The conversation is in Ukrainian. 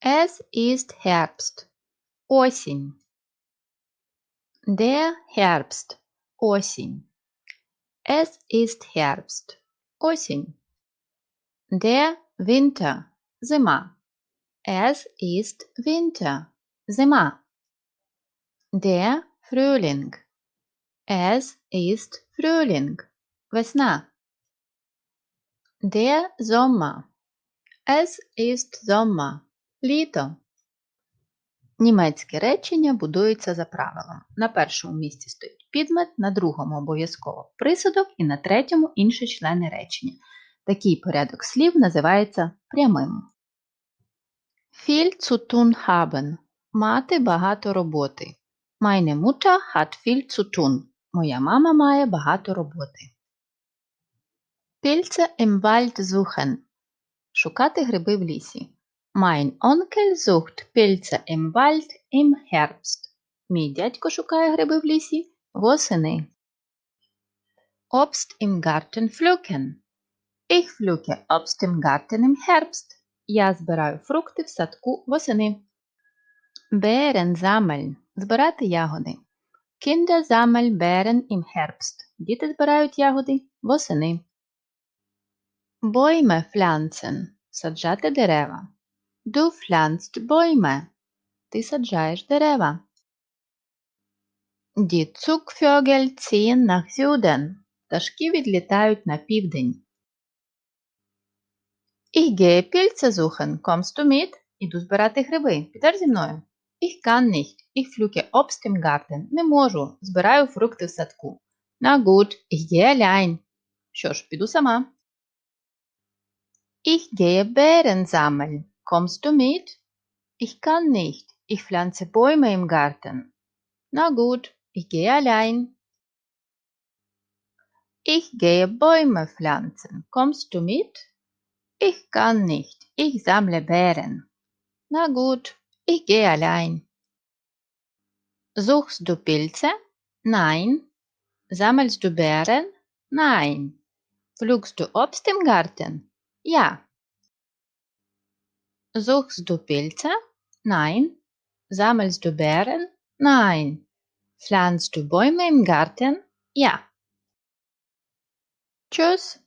Es ist Herbst. Осінь. Der Herbst. Осінь. Es ist Herbst. Осінь. Der Winter. Зима. Es ist Winter. Зима. Der Frühling. Es ist Frühling. Весна. Der Sommer. Es ist Sommer. Літо. Німецьке речення будується за правилом. На першому місці стоїть підмет, на другому обов'язково присудок і на третьому інші члени речення. Такий порядок слів називається прямим. Viel zu tun haben. Мати багато роботи. Meine Mutter hat viel zu tun. Моя мама має багато роботи. Pilze im Wald suchen. Шукати гриби в лісі. Mein Onkel sucht Pilze im Wald im Herbst. Мій дядько шукає гриби в лісі восени. Obst im Garten pflücken. Ich pflücke Obst im Garten im Herbst. Я збираю фрукти в садку восени. Beeren sammeln. Збирати ягоди. Kinder sammeln Beeren im Herbst. Діти збирають ягоди восени. Bäume pflanzen. Саджати дерева. Du pflanzt Bäume. Ти саджаєш дерева. Die Zugvögel ziehen nach Süden. Пташки відлітають на південь. Ich gehe Pilze suchen. Kommst du mit? Іду збирати гриби. Підеш зі мною? Ich kann nicht. Ich pflücke Obst im Garten. Не можу. Збираю фрукти в садку. Na gut, ich gehe allein. Що ж, піду сама. Ich gehe Beeren sammeln. Kommst du mit? Ich kann nicht. Ich pflanze Bäume im Garten. Na gut, ich gehe allein. Ich gehe Bäume pflanzen. Kommst du mit? Ich kann nicht. Ich sammle Beeren. Na gut, ich gehe allein. Suchst du Pilze? Nein. Sammelst du Beeren? Nein. Pflugst du Obst im Garten? Ja. Suchst du Pilze? Nein. Sammelst du Beeren? Nein. Pflanzt du Bäume im Garten? Ja. Tschüss.